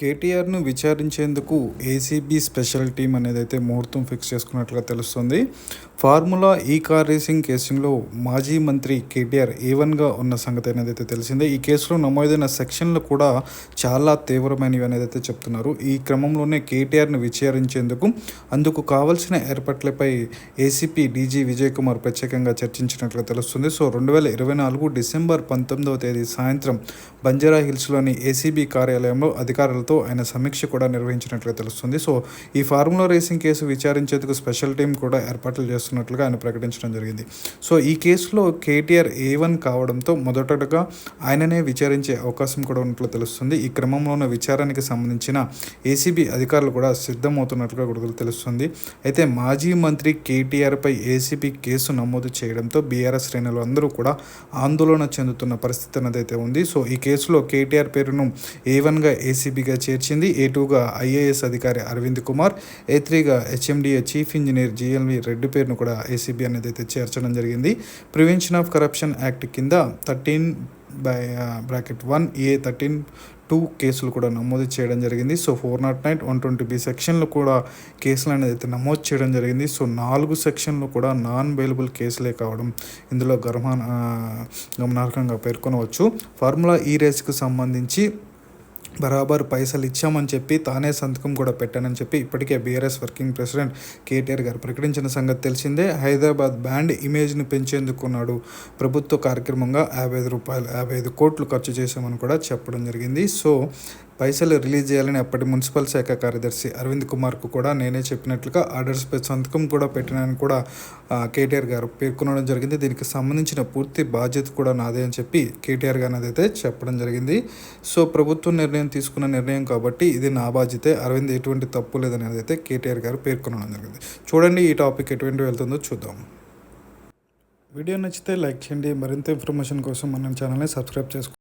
కేటీఆర్ను విచారించేందుకు ACB special team అనేది అయితే ముహూర్తం ఫిక్స్ చేసుకున్నట్లుగా తెలుస్తుంది. ఫార్ములా ఈ కార్ రేసింగ్ కేసులో మాజీ మంత్రి కేటీఆర్ ఏవన్గా ఉన్న సంగతి అనేది అయితే తెలిసిందే. ఈ కేసులో నమోదైన సెక్షన్లు కూడా చాలా తీవ్రమైనవి అనేది అయితే చెప్తున్నారు. ఈ క్రమంలోనే కేటీఆర్ను విచారించేందుకు అందుకు కావలసిన ఏర్పాట్లపై ఏసీపీ డీజీ విజయ్ కుమార్ ప్రత్యేకంగా చర్చించినట్లుగా తెలుస్తుంది. సో రెండు వేల ఇరవై నాలుగు డిసెంబర్ పంతొమ్మిదవ తేదీ సాయంత్రం బంజారా హిల్స్లోని ఏసీబీ కార్యాలయంలో అధికారులతో ఆయన సమీక్ష కూడా నిర్వహించినట్లుగా తెలుస్తుంది. సో ఈ ఫార్ములా రేసింగ్ కేసు విచారించేందుకు స్పెషల్ టీం కూడా ఏర్పాట్లు చేస్తున్నట్లుగా ఆయన ప్రకటించడం జరిగింది. సో ఈ కేసులో కేటీఆర్ ఏ వన్ కావడంతో మొదటగా ఆయననే విచారించే అవకాశం కూడా ఉన్నట్లు తెలుస్తుంది. ఈ క్రమంలోనే విచారానికి సంబంధించిన ఏసీబీ అధికారులు కూడా సిద్ధమవుతున్నట్లుగా కూడా తెలుస్తుంది. అయితే మాజీ మంత్రి కేటీఆర్పై ఏసీబీ కేసు నమోదు చేయడంతో బీఆర్ఎస్ శ్రేణులు అందరూ కూడా ఆందోళన చెందుతున్న పరిస్థితి అనేది ఉంది. సో ఈ కేసులో కేటీఆర్ పేరును ఏ వన్గా ఏసీబీగా చేర్చింది. ఏ టూగా ఐఏఎస్ అధికారి Arvind Kumar A త్రీగా HMDA chief engineer GLV Reddy పేరును కూడా ఏసీబీ అనేది అయితే చేర్చడం జరిగింది. ప్రివెన్షన్ ఆఫ్ కరప్షన్ యాక్ట్ కింద thirteen by bracket one A thirteen two కేసులు కూడా నమోదు చేయడం జరిగింది. So four naught nine one twenty B సెక్షన్లు కూడా కేసులు అనేది అయితే నమోదు చేయడం జరిగింది. సో నాలుగు సెక్షన్లు కూడా నాన్ బెయిలబుల్ కేసులే కావడం ఇందులో గర్మాన్ uh, గమనార్హంగా పేర్కొనవచ్చు. ఫార్ములా ఈ రేస్కి సంబంధించి బరాబర్ పైసలు ఇచ్చామని చెప్పి తానే సంతకం కూడా పెట్టానని చెప్పి ఇప్పటికే బీఆర్ఎస్ వర్కింగ్ ప్రెసిడెంట్ కేటీఆర్ గారు ప్రకటించిన సంగతి తెలిసిందే. హైదరాబాద్ బ్యాండ్ ఇమేజ్ని పెంచేందుకున్నాడు ప్రభుత్వ కార్యక్రమంగా యాభై ఐదు రూపాయలు యాభై ఐదు కోట్లు ఖర్చు చేశామని కూడా చెప్పడం జరిగింది. సో పైసలు రిలీజ్ చేయాలని అప్పటి మున్సిపల్ శాఖ కార్యదర్శి అరవింద్ కుమార్కు కూడా నేనే చెప్పినట్లుగా ఆర్డర్స్పై సంతకం కూడా పెట్టినానని కూడా కేటీఆర్ గారు పేర్కొనడం జరిగింది. దీనికి సంబంధించిన పూర్తి బాధ్యత కూడా నాదే అని చెప్పి కేటీఆర్ గారు అయితే చెప్పడం జరిగింది. సో ప్రభుత్వం నిర్ణయం తీసుకున్న నిర్ణయం కాబట్టి ఇది నా బాధ్యతే. అరవింద్ ఎటువంటి తప్పు లేదనేది అయితే కేటీఆర్ గారు పేర్కొనడం జరిగింది. చూడండి ఈ టాపిక్ ఎటువంటి వెళ్తుందో చూద్దాం. వీడియో నచ్చితే లైక్ చేయండి. మరింత ఇన్ఫర్మేషన్ కోసం మన ఛానల్ని సబ్స్క్రైబ్ చేసుకోండి.